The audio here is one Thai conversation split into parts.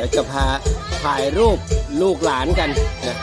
ดี๋ยวจะพาถ่ายรูปลูกหลานกันนะ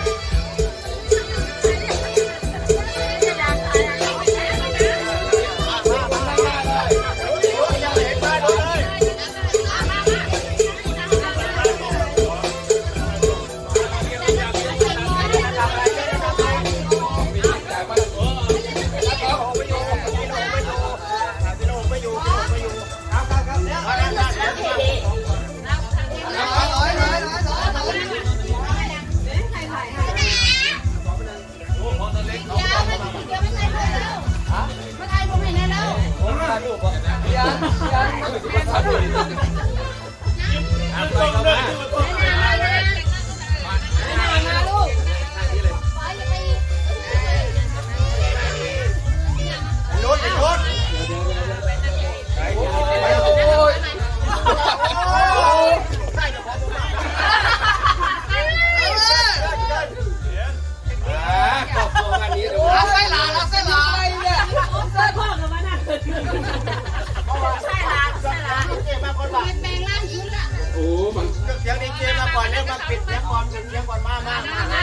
มาก่อนเนี่ยมาปิดเสียงก่อนปิดเสียงก่อนมามามา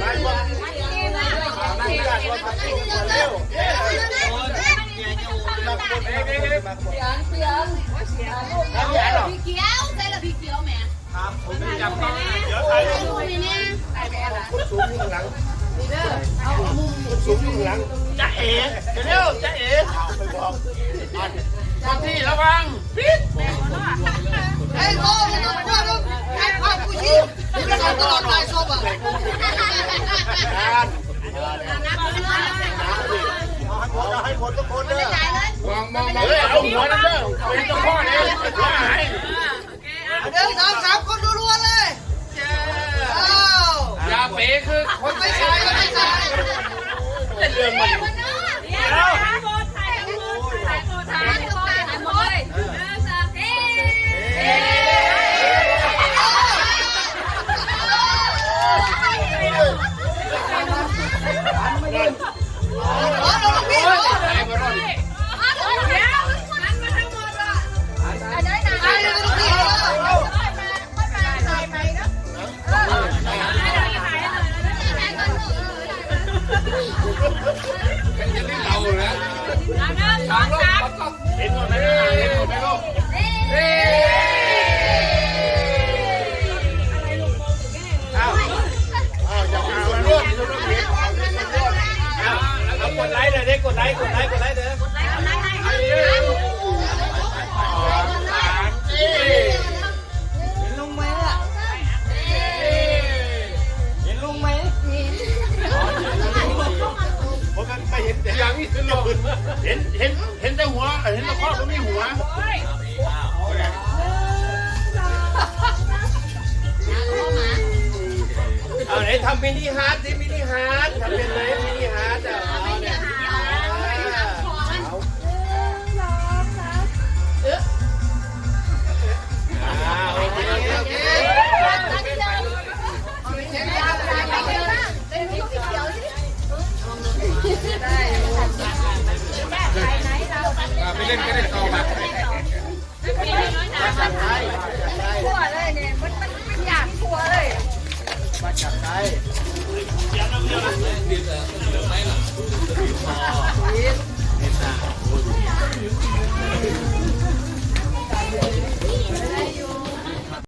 ไปก่อนนั่งกันก่อนพักก่อนเร็วมาคนเอ้ยเอ้ยเอ้ยมาคนน้ำใหญ่หรอพี่เกียวใส่ละพี่เกียวแม่ครับผมไม่จำต้องเดี๋ยวถ่ายรูปดูนี่เนี่ยคนสูงอยู่ข้างหลังคนสูงอยู่หลังจะเอ๋เร็วจะเอ๋ไปบอกบางที่ระวังปิดไอ้โง่มันต้องว่าต้องไอ้ความผู้หญิงที่มันตลอดหลายศพอะ การเอาให้ คนทุกคนเด้อมองมองมองเฮ้ยเอาหัวนั่นเด้อเป็นเจ้าพ่อเนี่ยว่าให้เดินสามสามคนรัวๆเลยอ้าวยาเป๋คือคนไม่ใช่ไม่ใช่เป็นเรื่องมัน เลยเด้กดไลค์กดไลค์กดไลค์เด้อเห็นลุงไหมล่ะเห็นลุงไหมผมไม่เห็นแต่ยังนี่คือลมเห็นเห็นเห็นแต่หัวเห็นแต่ข้อก็ไม่หัวเอาไหนทำมินิฮาร์ดดิมินิฮาร์ดทำเป็นเลยมิ เล่นก็ได้ต่อมาภาษาไทย